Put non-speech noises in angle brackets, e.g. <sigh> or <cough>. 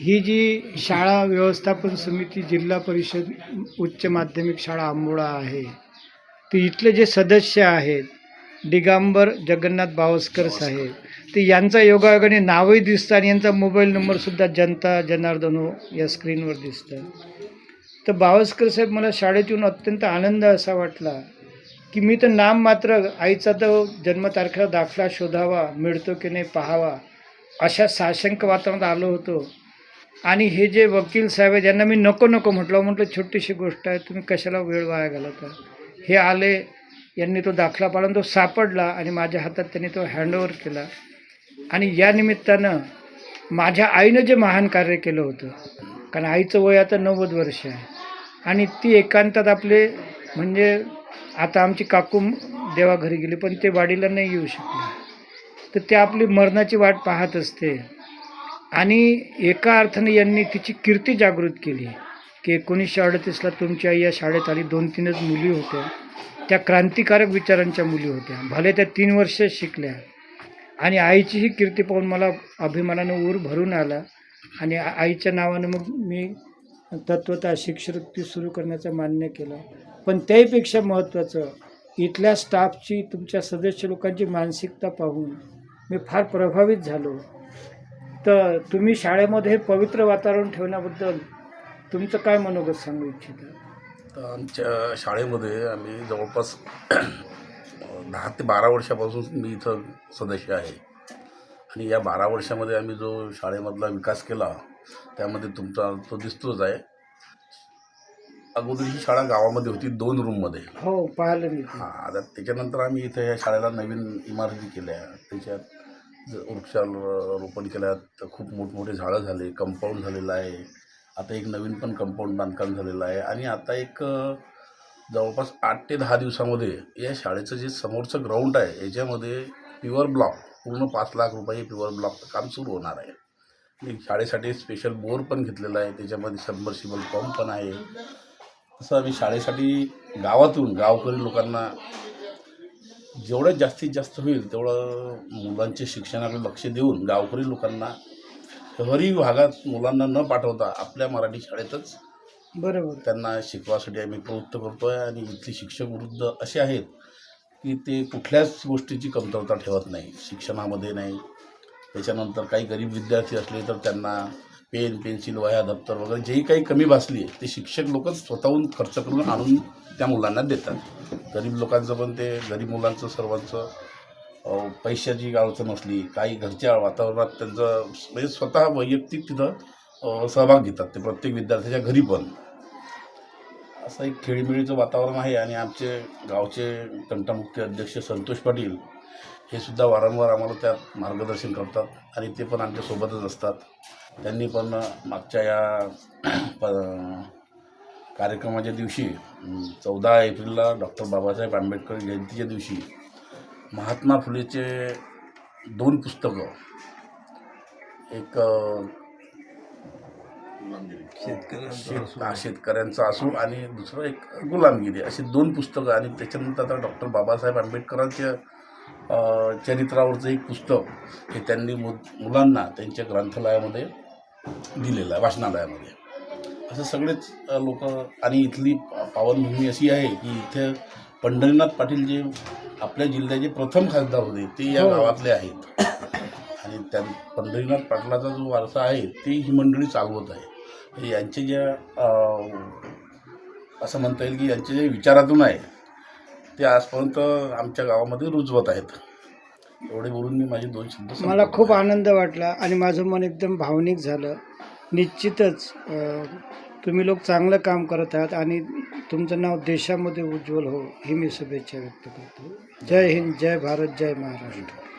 ही जी शाळा व्यवस्थापन समिती जिल्हा परिषद उच्च माध्यमिक शाळा आंबोळा आहे तर इथले जे सदस्य आहेत दिगांबर जगन्नाथ बावस्कर साहेब ते यांचा योगायोगाने नावही दिसतं आणि यांचा मोबाईल नंबरसुद्धा जनता जनार्दन हो या स्क्रीनवर दिसतं. तर बावस्कर साहेब मला शाळेत येऊन अत्यंत आनंद असा वाटला की मी तर नाम मात्र आईचा तर जन्मतारखेला दाखला शोधावा मिळतो की नाही पाहावा अशा साशंक वातावरणात आलो होतो. आणि हे जे वकील साहेब आहेत ज्यांना मी नको नको म्हटलं. म्हटलं छोटीशी गोष्ट आहे तुम्ही कशाला वेळ वाया घालवता? हे आले यांनी तो दाखला पाडून तो सापडला आणि माझ्या हातात त्यांनी तो हँडओव्हर केला. आणि या निमित्तानं माझ्या आईनं जे महान कार्य केलं होतं कारण आईचं वय आता नव्वद वर्ष आहे. आणि ती एकांतात आपले म्हणजे आता आमची काकू देवाघरी गेली पण ते वाडीला नाही येऊ शकले. तर ते आपली मरणाची वाट पाहत असते. आणि एका अर्थाने यांनी तिची कीर्ती जागृत केली. की एकोणीसशे अडतीसला तुमची आई या शाळेत आली. दोन तीनच मुली होत्या. त्या क्रांतिकारक विचारांच्या मुली होत्या. भले त्या तीन वर्ष शिकल्या. आणि आईची ही कीर्ती पाहून मला अभिमानानं ऊर भरून आला. आणि आईच्या नावानं मग मी तत्वता शिक्षवृत्ती सुरू करण्याचं मान्य केलं. पण त्याहीपेक्षा महत्त्वाचं इथल्या स्टाफची तुमच्या सदस्य लोकांची मानसिकता पाहून मी फार प्रभावित झालो. तर तुम्ही शाळेमध्ये हे पवित्र वातावरण ठेवण्याबद्दल तुमचं काय मनोगत सांगू इच्छिता? आमच्या शाळेमध्ये आम्ही जवळपास <clears throat> दहा ते बारा वर्षापासून मी इथं सदस्य आहे. आणि या बारा वर्षामध्ये आम्ही जो शाळेमधला विकास केला त्यामध्ये तुमचा तो दिसतोच आहे. अगोदर ही शाळा गावामध्ये होती दोन रूममध्ये हो पाहिलं मी. हां आता त्याच्यानंतर आम्ही इथं या शाळेला नवीन इमारती केल्या. त्याच्यात वृक्षारोपण केल्यात तर खूप मोठमोठे झाडं झाले कंपाऊंड झालेलं आहे. आता एक नवीन पण कंपाऊंड बांधकाम झालेलं आहे. आणि आता एक जवळपास आठ ते दहा दिवसामध्ये या शाळेचं जे समोरचं ग्राउंड आहे याच्यामध्ये प्युअर ब्लॉक पूर्ण पाच लाख रुपये प्युअर ब्लॉकचं काम सुरू होणार आहे. आणि शाळेसाठी स्पेशल बोर पण घेतलेला आहे. त्याच्यामध्ये सबमर्सिबल पंप पण आहे. तसं आम्ही शाळेसाठी गावातून गावकरी लोकांना जेवढं जास्तीत जास्त होईल तेवढं मुलांच्या शिक्षणाकडे लक्ष देऊन गावकरी लोकांना शहरी भागात मुलांना न पाठवता आपल्या मराठी शाळेतच बरोबर. त्यांना शिकवासाठी आम्ही प्रवृत्त करतो आहे आणि इथले शिक्षक वृद्ध असे आहेत की ते कुठल्याच गोष्टीची कमतरता ठेवत नाही शिक्षणामध्ये नाही. त्याच्यानंतर काही गरीब विद्यार्थी असले तर त्यांना पेन पेन्सिल वह्या दप्तर वगैरे जेही काही कमी भासली आहे ते शिक्षक लोकच स्वतःहून खर्च करून आणून त्या मुलांना देतात. गरीब लोकांचं पण ते गरीब मुलांचं सर्वांचं. पैशाची अडचण असली काही घरच्या वातावरणात त्यांचं म्हणजे स्वतः वैयक्तिक तिथं सहभाग घेतात ते प्रत्येक विद्यार्थ्याच्या घरी पण. असं एक खेळीमेळीचं वातावरण आहे आणि आमचे गावचे तंटामुक्ती अध्यक्ष संतोष पाटील हे सुद्धा वारंवार आम्हाला त्यात मार्गदर्शन करतात आणि ते पण आमच्यासोबतच असतात. त्यांनी पण मागच्या या <clears throat> प कार्यक्रमाच्या दिवशी चौदा एप्रिलला डॉक्टर बाबासाहेब आंबेडकर जयंतीच्या दिवशी महात्मा फुलेचे दोन पुस्तकं एक अ, शेत हा, शेतकऱ्यांचं असू आणि दुसरं एक गुलामगिरी अशी दोन पुस्तकं आणि त्याच्यानंतर आता डॉक्टर बाबासाहेब आंबेडकरांच्या चरित्रावरचं एक पुस्तक हे त्यांनी मु मुलांना त्यांच्या ग्रंथालयामध्ये दिलेलं आहे वाचनालयामध्ये. असं सगळेच लोक आणि इथली पावनभूमी अशी आहे की इथे पंढरीनाथ पाटील जे आपल्या जिल्ह्याचे प्रथम खासदार होते ते या हो. गावातले आहेत. आणि त्या पंढरीनाथ पाटलाचा जो वारसा आहे ते ही मंडळी चालवत आहे. हे यांचे ज्या असं म्हणता येईल की यांचे जे विचारातून आहे ते आजपर्यंत आमच्या गावामध्ये रुजवत आहेत. एवढे बोलून मी माझे दोन शब्द मला. खूप आनंद वाटला आणि माझं मन एकदम भावनिक झालं. निश्चितच अ, तुम्ही लोक चांगलं काम करत आहात आणि तुमचं नाव देशामध्ये उज्ज्वल हो ही मी शुभेच्छा व्यक्त करतो. जय हिंद जय भारत जय महाराष्ट्र.